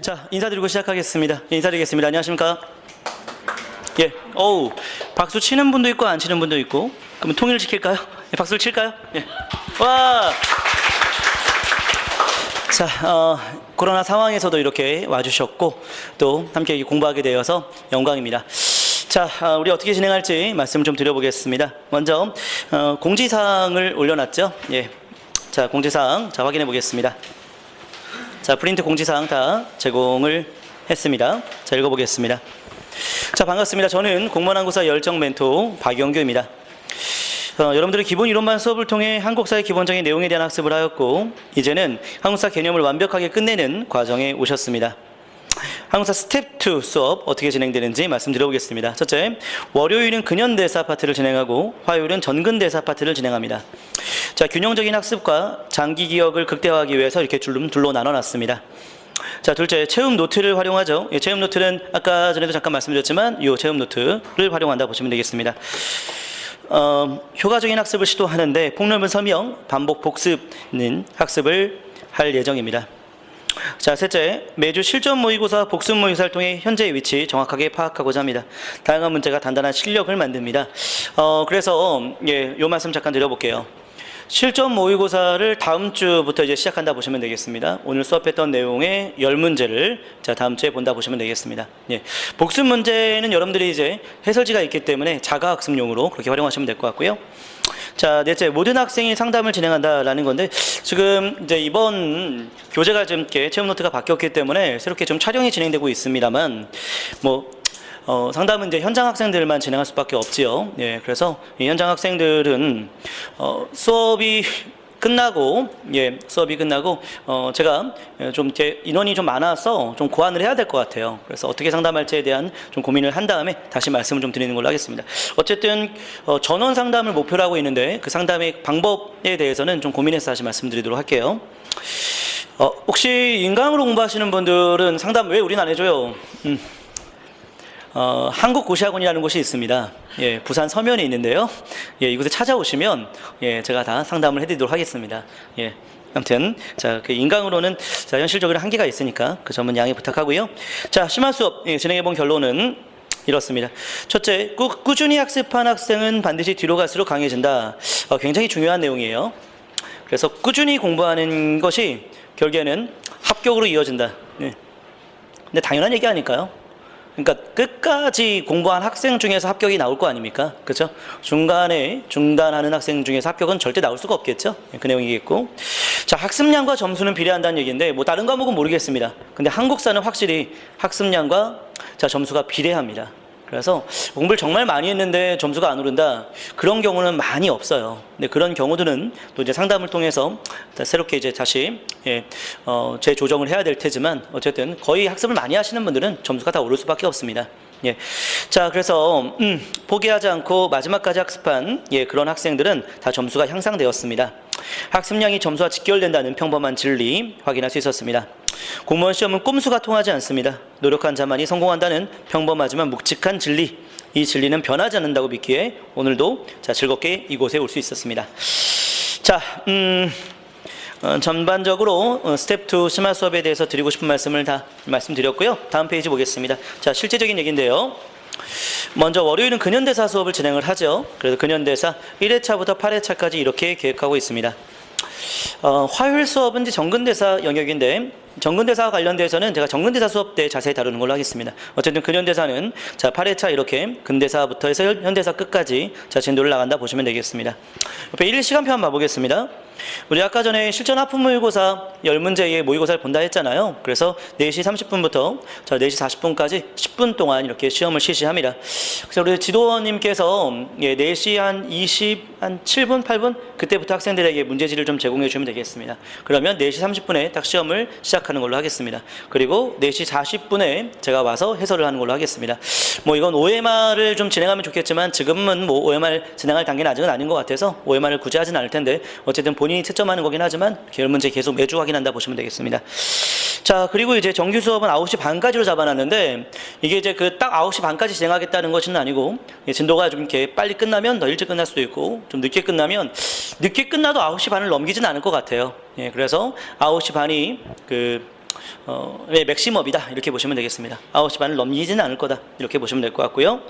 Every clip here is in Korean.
자, 인사드리고 시작하겠습니다. 예, 인사드리겠습니다. 안녕하십니까? 예, 어우, 박수 치는 분도 있고 안 치는 분도 있고, 그러면 통일 시킬까요? 예, 박수를 칠까요? 예. 와! 자, 어, 코로나 상황에서도 이렇게 와주셨고, 또 함께 공부하게 되어서 영광입니다. 자, 아, 우리 어떻게 진행할지 말씀 좀 드려보겠습니다. 먼저, 어, 공지사항을 올려놨죠? 예. 자, 공지사항, 자, 확인해 보겠습니다. 자, 프린트 공지사항 다 제공을 했습니다. 자, 읽어보겠습니다. 자, 반갑습니다. 저는 공무원한국사 열정 멘토 박영규입니다. 어, 여러분들은 기본 이론만 수업을 통해 한국사의 기본적인 내용에 대한 학습을 하였고, 이제는 한국사 개념을 완벽하게 끝내는 과정에 오셨습니다. 한국사 스텝 2 수업 어떻게 진행되는지 말씀드려보겠습니다. 첫째, 월요일은 근현대사 파트를 진행하고 화요일은 전근대사 파트를 진행합니다. 자, 균형적인 학습과 장기 기억을 극대화하기 위해서 이렇게 줄로, 둘로 나눠놨습니다. 자, 둘째, 체험 노트를 활용하죠. 예, 체험 노트는 아까 전에도 잠깐 말씀드렸지만 이 체험 노트를 활용한다 보시면 되겠습니다. 어, 효과적인 학습을 시도하는데 폭넓은 설명, 반복 복습은 학습을 할 예정입니다. 자, 셋째, 매주 실전 모의고사, 복습 모의고사를 통해 현재의 위치 정확하게 파악하고자 합니다. 다양한 문제가 단단한 실력을 만듭니다. 어, 그래서 예, 요 말씀 잠깐 드려볼게요. 실전 모의고사를 다음 주부터 이제 시작한다 보시면 되겠습니다. 오늘 수업했던 내용의 열 문제를 자 다음 주에 본다 보시면 되겠습니다. 예, 복습 문제는 여러분들이 이제 해설지가 있기 때문에 자가 학습용으로 그렇게 활용하시면 될 것 같고요. 자, 넷째, 모든 학생이 상담을 진행한다라는 건데, 지금 이제 이번 교재가 좀 이렇게 체험 노트가 바뀌었기 때문에 새롭게 좀 촬영이 진행되고 있습니다만, 뭐, 어, 상담은 이제 현장 학생들만 진행할 수밖에 없지요. 예, 그래서 이 현장 학생들은, 어, 수업이 끝나고 예 수업이 끝나고 어 제가 좀 이렇게 인원이 좀 많아서 좀 고안을 해야 될 것 같아요. 그래서 어떻게 상담할지에 대한 좀 고민을 한 다음에 다시 말씀을 좀 드리는 걸로 하겠습니다. 어쨌든 어 전원 상담을 목표로 하고 있는데 그 상담의 방법에 대해서는 좀 고민해서 다시 말씀드리도록 할게요. 어 혹시 인강으로 공부하시는 분들은 상담 왜 우리는 안 해줘요? 음. 어, 한국고시학원이라는 곳이 있습니다. 예, 부산 서면에 있는데요. 예, 이곳에 찾아오시면 예, 제가 다 상담을 해드리도록 하겠습니다. 예. 아무튼 자, 그 인강으로는 자, 현실적으로 한계가 있으니까 그 점은 양해 부탁하고요. 자, 심화 수업 예, 진행해 본 결론은 이렇습니다. 첫째, 꾸, 꾸준히 학습한 학생은 반드시 뒤로 갈수록 강해진다. 어, 굉장히 중요한 내용이에요. 그래서 꾸준히 공부하는 것이 결국에는 합격으로 이어진다. 예. 근데 당연한 얘기 아닐까요? 그러니까 끝까지 공부한 학생 중에서 합격이 나올 거 아닙니까? 그렇죠? 중간에 중단하는 학생 중에서 합격은 절대 나올 수가 없겠죠? 그 내용이겠고. 자, 학습량과 점수는 비례한다는 얘기인데 뭐 다른 과목은 모르겠습니다. 근데 한국사는 확실히 학습량과 자, 점수가 비례합니다. 그래서 공부를 정말 많이 했는데 점수가 안 오른다. 그런 경우는 많이 없어요. 근데 그런 경우들은 또 이제 상담을 통해서 새롭게 이제 다시 예, 어, 재조정을 해야 될 테지만 어쨌든 거의 학습을 많이 하시는 분들은 점수가 다 오를 수밖에 없습니다. 예. 자, 그래서 음, 포기하지 않고 마지막까지 학습한 예, 그런 학생들은 다 점수가 향상되었습니다. 학습량이 점수와 직결된다는 평범한 진리 확인할 수 있었습니다. 공무원 시험은 꼼수가 통하지 않습니다. 노력한 자만이 성공한다는 평범하지만 묵직한 진리. 이 진리는 변하지 않는다고 믿기에 오늘도 자, 즐겁게 이곳에 올 수 있었습니다. 자, 음, 어, 전반적으로 어, 스텝 2 심화 수업에 대해서 드리고 싶은 말씀을 다 말씀드렸고요. 다음 페이지 보겠습니다. 자, 실제적인 얘기인데요. 먼저 월요일은 근현대사 수업을 진행을 하죠. 그래서 근현대사 1회차부터 8회차까지 이렇게 계획하고 있습니다. 어, 화요일 수업은 이제 정근대사 영역인데 정근대사와 관련돼서는 제가 정근대사 수업 때 자세히 다루는 걸로 하겠습니다. 어쨌든 근현대사는 자 8회차 이렇게 근대사부터 해서 현대사 끝까지 자 진도를 나간다 보시면 되겠습니다. 옆에 1 시간표 한번 봐보겠습니다. 우리 아까 전에 실전 하품 모의고사 10문제의 모의고사를 본다 했잖아요. 그래서 4시 30분부터 자 4시 40분까지 10분 동안 이렇게 시험을 실시합니다. 그래서 우리 지도원님께서 예, 4시 한 20, 한 7분, 8분 그때부터 학생들에게 문제지를 좀 제공해 주면 되겠습니다. 그러면 4시 30분에 딱 시험을 시작하는 걸로 하겠습니다. 그리고 4시 40분에 제가 와서 해설을 하는 걸로 하겠습니다. 뭐 이건 OMR을 좀 진행하면 좋겠지만 지금은 뭐 OMR 진행할 단계는 아직은 아닌 것 같아서 OMR을 굳이 하진 않을 텐데 어쨌든 본인이 채점하는 거긴 하지만 계열 문제 계속 매주 확인한다 보시면 되겠습니다. 자, 그리고 이제 정규 수업은 9시 반까지로 잡아놨는데 이게 이제 그 딱 9시 반까지 진행하겠다는 것은 아니고 예, 진도가 좀 이렇게 빨리 끝나면 더 일찍 끝날 수도 있고 좀 늦게 끝나면 늦게 끝나도 9시 반을 넘기진 않을 것 같아요. 예, 그래서 9시 반이 그 어, 네, 맥시멈이다 이렇게 보시면 되겠습니다. 9시 반을 넘기지는 않을 거다 이렇게 보시면 될 것 같고요.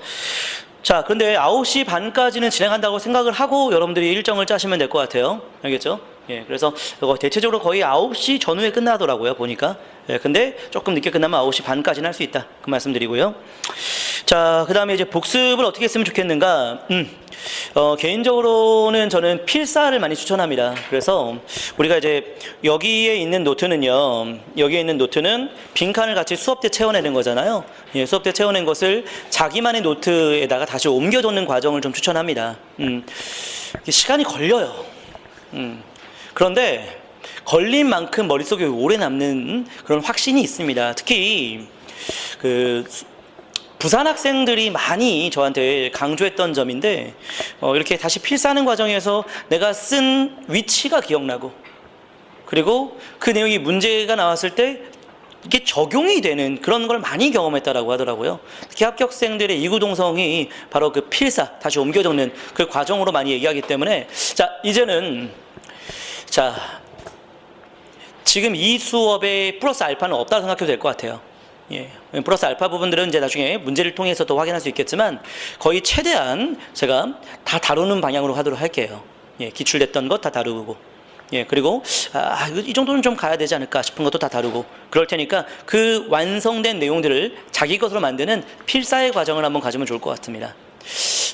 자, 그런데 9시 반까지는 진행한다고 생각을 하고 여러분들이 일정을 짜시면 될 것 같아요. 알겠죠? 예, 그래서 대체적으로 거의 9시 전후에 끝나더라고요, 보니까. 예, 근데 조금 늦게 끝나면 9시 반까지는 할 수 있다. 그 말씀 드리고요. 자, 그 다음에 이제 복습을 어떻게 했으면 좋겠는가. 음, 어, 개인적으로는 저는 필사를 많이 추천합니다. 그래서 우리가 이제 여기에 있는 노트는요, 여기에 있는 노트는 빈칸을 같이 수업 때 채워내는 거잖아요. 예, 수업 때 채워낸 것을 자기만의 노트에다가 다시 옮겨놓는 과정을 좀 추천합니다. 음, 시간이 걸려요. 음, 그런데 걸린 만큼 머릿속에 오래 남는 그런 확신이 있습니다. 특히 그 부산 학생들이 많이 저한테 강조했던 점인데 어, 이렇게 다시 필사하는 과정에서 내가 쓴 위치가 기억나고 그리고 그 내용이 문제가 나왔을 때 이게 적용이 되는 그런 걸 많이 경험했다라고 하더라고요. 특히 합격생들의 이구동성이 바로 그 필사 다시 옮겨 적는 그 과정으로 많이 얘기하기 때문에 자 이제는 자 지금 이 수업에 플러스 알파는 없다고 생각해도 될 것 같아요. 예. 플러스 알파 부분들은 이제 나중에 문제를 통해서 또 확인할 수 있겠지만 거의 최대한 제가 다 다루는 방향으로 하도록 할게요. 예, 기출됐던 것 다 다루고. 예, 그리고 아, 이거 이 정도는 좀 가야 되지 않을까 싶은 것도 다 다루고 그럴 테니까 그 완성된 내용들을 자기 것으로 만드는 필사의 과정을 한번 가지면 좋을 것 같습니다.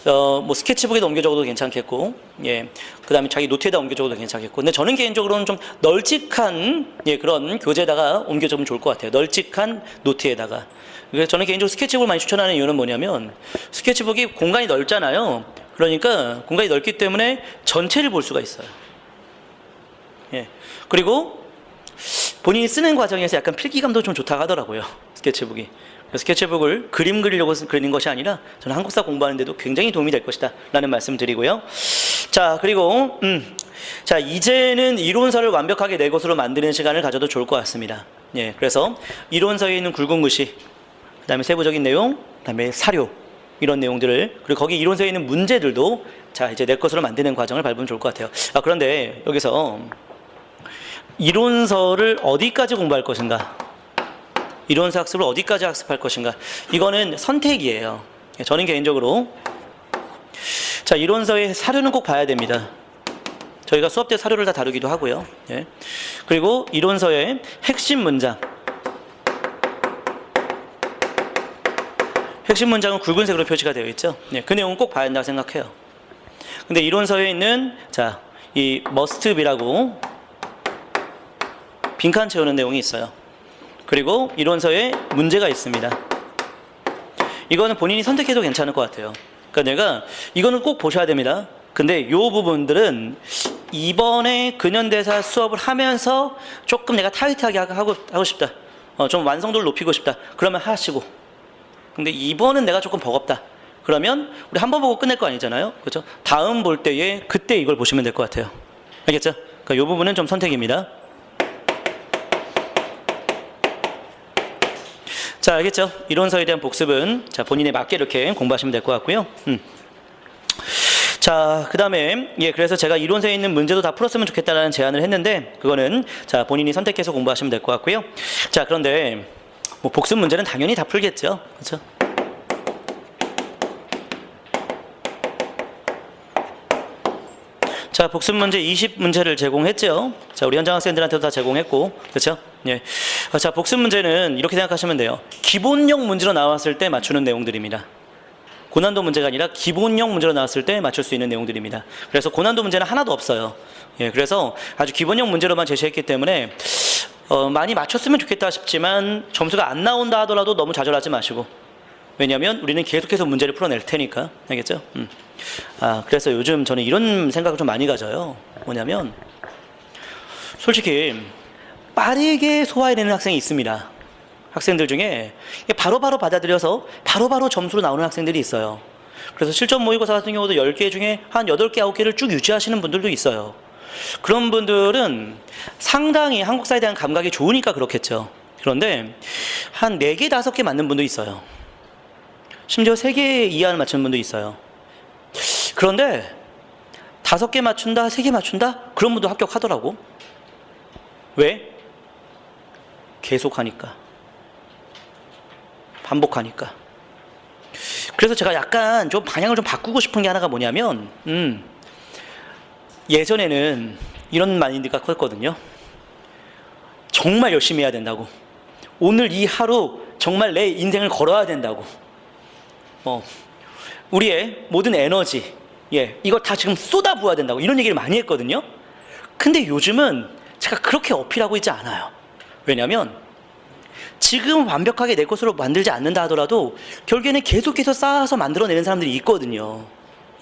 어, 뭐 스케치북에다 옮겨 적어도 괜찮겠고, 예, 그 다음에 자기 노트에다 옮겨 적어도 괜찮겠고, 근데 저는 개인적으로는 좀 널찍한 예 그런 교재에다가 옮겨 적으면 좋을 것 같아요. 널찍한 노트에다가. 그래서 저는 개인적으로 스케치북을 많이 추천하는 이유는 뭐냐면 스케치북이 공간이 넓잖아요. 그러니까 공간이 넓기 때문에 전체를 볼 수가 있어요. 예. 그리고 본인이 쓰는 과정에서 약간 필기감도 좀 좋다고 하더라고요. 스케치북이. 스케치북을 그림 그리려고 그리는 것이 아니라 저는 한국사 공부하는데도 굉장히 도움이 될 것이다. 라는 말씀 드리고요. 자, 그리고, 음. 자, 이제는 이론서를 완벽하게 내 것으로 만드는 시간을 가져도 좋을 것 같습니다. 예. 그래서 이론서에 있는 굵은 글씨, 그 다음에 세부적인 내용, 그 다음에 사료, 이런 내용들을, 그리고 거기 이론서에 있는 문제들도 자, 이제 내 것으로 만드는 과정을 밟으면 좋을 것 같아요. 아, 그런데 여기서 이론서를 어디까지 공부할 것인가? 이론서 학습을 어디까지 학습할 것인가? 이거는 선택이에요. 저는 개인적으로 자 이론서의 사료는 꼭 봐야 됩니다. 저희가 수업 때 사료를 다 다루기도 하고요. 예. 그리고 이론서의 핵심 문장. 핵심 문장은 굵은색으로 표시가 되어 있죠. 예, 그 내용은 꼭 봐야 한다고 생각해요. 근데 이론서에 있는 자, 이 must be라고 빈칸 채우는 내용이 있어요. 그리고 이론서에 문제가 있습니다. 이거는 본인이 선택해도 괜찮을 것 같아요. 그러니까 내가 이거는 꼭 보셔야 됩니다. 근데 이 부분들은 이번에 근현대사 수업을 하면서 조금 내가 타이트하게 하고, 하고 싶다. 어, 좀 완성도를 높이고 싶다. 그러면 하시고. 근데 이번은 내가 조금 버겁다. 그러면 우리 한 번 보고 끝낼 거 아니잖아요. 그렇죠? 다음 볼 때에 그때 이걸 보시면 될 것 같아요. 알겠죠? 그러니까 이 부분은 좀 선택입니다. 자, 알겠죠? 이론서에 대한 복습은 자, 본인에 맞게 이렇게 공부하시면 될 것 같고요. 음. 자, 그 다음에, 예, 그래서 제가 이론서에 있는 문제도 다 풀었으면 좋겠다라는 제안을 했는데, 그거는, 자, 본인이 선택해서 공부하시면 될 것 같고요. 자, 그런데, 뭐, 복습 문제는 당연히 다 풀겠죠. 그렇죠? 자, 복습 문제 20문제를 제공했죠. 자, 우리 현장 학생들한테도 다 제공했고, 그렇죠? 예. 어, 자, 복습 문제는 이렇게 생각하시면 돼요. 기본형 문제로 나왔을 때 맞추는 내용들입니다. 고난도 문제가 아니라 기본형 문제로 나왔을 때 맞출 수 있는 내용들입니다. 그래서 고난도 문제는 하나도 없어요. 예, 그래서 아주 기본형 문제로만 제시했기 때문에 어, 많이 맞췄으면 좋겠다 싶지만 점수가 안 나온다 하더라도 너무 좌절하지 마시고 왜냐하면 우리는 계속해서 문제를 풀어낼 테니까 알겠죠? 음. 아 그래서 요즘 저는 이런 생각을 좀 많이 가져요. 뭐냐면 솔직히 빠르게 소화해내는 학생이 있습니다. 학생들 중에 바로바로 받아들여서 바로 바로 점수로 나오는 학생들이 있어요. 그래서 실전 모의고사 같은 경우도 10개 중에 한 8개, 9개를 쭉 유지하시는 분들도 있어요. 그런 분들은 상당히 한국사에 대한 감각이 좋으니까 그렇겠죠. 그런데 한 4개, 5개 맞는 분도 있어요. 심지어 3개 이하를 맞추는 분도 있어요. 그런데 5개 맞춘다, 3개 맞춘다? 그런 분도 합격하더라고. 왜? 계속하니까. 반복하니까. 그래서 제가 약간 좀 방향을 좀 바꾸고 싶은 게 하나가 뭐냐면, 음, 예전에는 이런 마인드가 컸거든요. 정말 열심히 해야 된다고. 오늘 이 하루 정말 내 인생을 걸어야 된다고. 어, 우리의 모든 에너지, 예, 이걸 다 지금 쏟아부어야 된다고. 이런 얘기를 많이 했거든요. 근데 요즘은 제가 그렇게 어필하고 있지 않아요. 왜냐면, 지금 완벽하게 내 것으로 만들지 않는다 하더라도 결국에는 계속해서 쌓아서 만들어내는 사람들이 있거든요.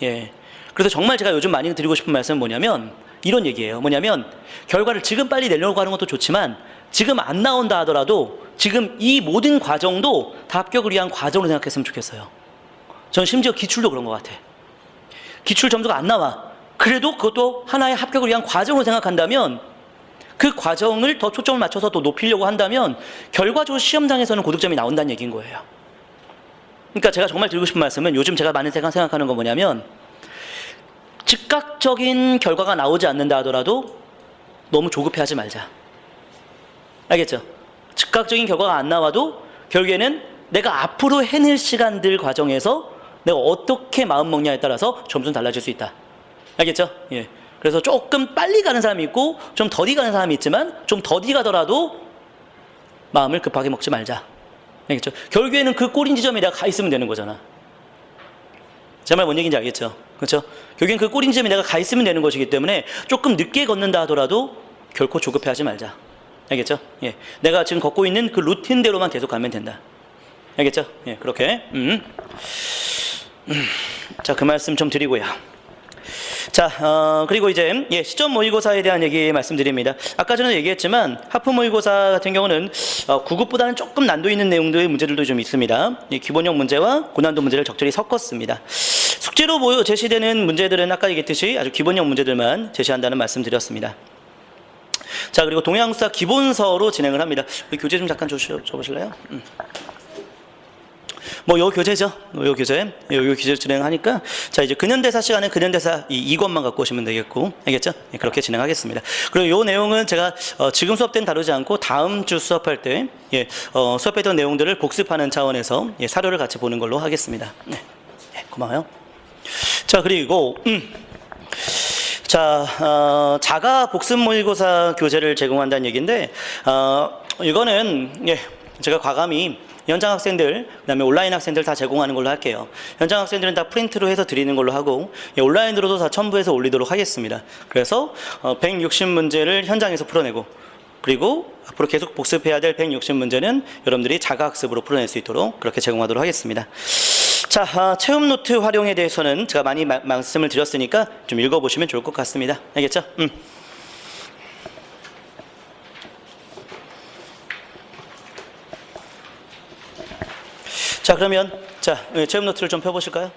예. 그래서 정말 제가 요즘 많이 드리고 싶은 말씀은 뭐냐면 이런 얘기예요. 뭐냐면 결과를 지금 빨리 내려고 하는 것도 좋지만 지금 안 나온다 하더라도 지금 이 모든 과정도 다 합격을 위한 과정으로 생각했으면 좋겠어요. 전 심지어 기출도 그런 것 같아. 기출 점수가 안 나와. 그래도 그것도 하나의 합격을 위한 과정으로 생각한다면 그 과정을 더 초점을 맞춰서 또 높이려고 한다면 결과적으로 시험장에서는 고득점이 나온다는 얘기인 거예요. 그러니까 제가 정말 드리고 싶은 말씀은 요즘 제가 많은 생각 생각하는 건 뭐냐면 즉각적인 결과가 나오지 않는다 하더라도 너무 조급해하지 말자. 알겠죠? 즉각적인 결과가 안 나와도 결국에는 내가 앞으로 해낼 시간들 과정에서 내가 어떻게 마음 먹냐에 따라서 점수는 달라질 수 있다. 알겠죠? 예. 그래서 조금 빨리 가는 사람이 있고 좀 더디 가는 사람이 있지만 좀 더디 가더라도 마음을 급하게 먹지 말자. 알겠죠? 결국에는 그 꼬린 지점에 내가 가 있으면 되는 거잖아. 제 말 뭔 얘기인지 알겠죠? 그렇죠? 결국엔 그 꼬린 지점에 내가 가 있으면 되는 것이기 때문에 조금 늦게 걷는다 하더라도 결코 조급해하지 말자. 알겠죠? 예. 내가 지금 걷고 있는 그 루틴대로만 계속 가면 된다. 알겠죠? 예, 그렇게. 음. 음. 자, 그 말씀 좀 드리고요. 자, 어, 그리고 이제 예, 시점 모의고사에 대한 얘기 말씀드립니다. 아까 전에 얘기했지만 하프 모의고사 같은 경우는 어, 9급보다는 조금 난도 있는 내용들의 문제들도 좀 있습니다. 이 기본형 문제와 고난도 문제를 적절히 섞었습니다. 숙제로 제시되는 문제들은 아까 얘기했듯이 아주 기본형 문제들만 제시한다는 말씀드렸습니다. 자, 그리고 동양수사 기본서로 진행을 합니다. 우리 교재 좀 잠깐 줘, 줘보실래요? 음. 뭐 요 교재죠. 요 교재. 요, 요 교재 진행하니까 자 이제 근현대사 시간에 근현대사 이 2권만 갖고 오시면 되겠고 알겠죠? 예, 그렇게 진행하겠습니다. 그리고 요 내용은 제가 어, 지금 수업 때는 다루지 않고 다음 주 수업할 때 예, 어, 수업했던 내용들을 복습하는 차원에서 예, 사료를 같이 보는 걸로 하겠습니다. 네. 예, 고마워요. 자 그리고 음. 자, 어, 자가 복습 모의고사 교재를 제공한다는 얘기인데, 어, 이거는, 예, 제가 과감히 현장 학생들, 그 다음에 온라인 학생들 다 제공하는 걸로 할게요. 현장 학생들은 다 프린트로 해서 드리는 걸로 하고, 예, 온라인으로도 다 첨부해서 올리도록 하겠습니다. 그래서, 어, 160 문제를 현장에서 풀어내고, 그리고 앞으로 계속 복습해야 될 160 문제는 여러분들이 자가학습으로 풀어낼 수 있도록 그렇게 제공하도록 하겠습니다. 자, 아, 체험 노트 활용에 대해서는 제가 많이 마- 말씀을 드렸으니까 좀 읽어보시면 좋을 것 같습니다. 알겠죠? 음. 자, 그러면 자, 예, 체험 노트를 좀 펴보실까요?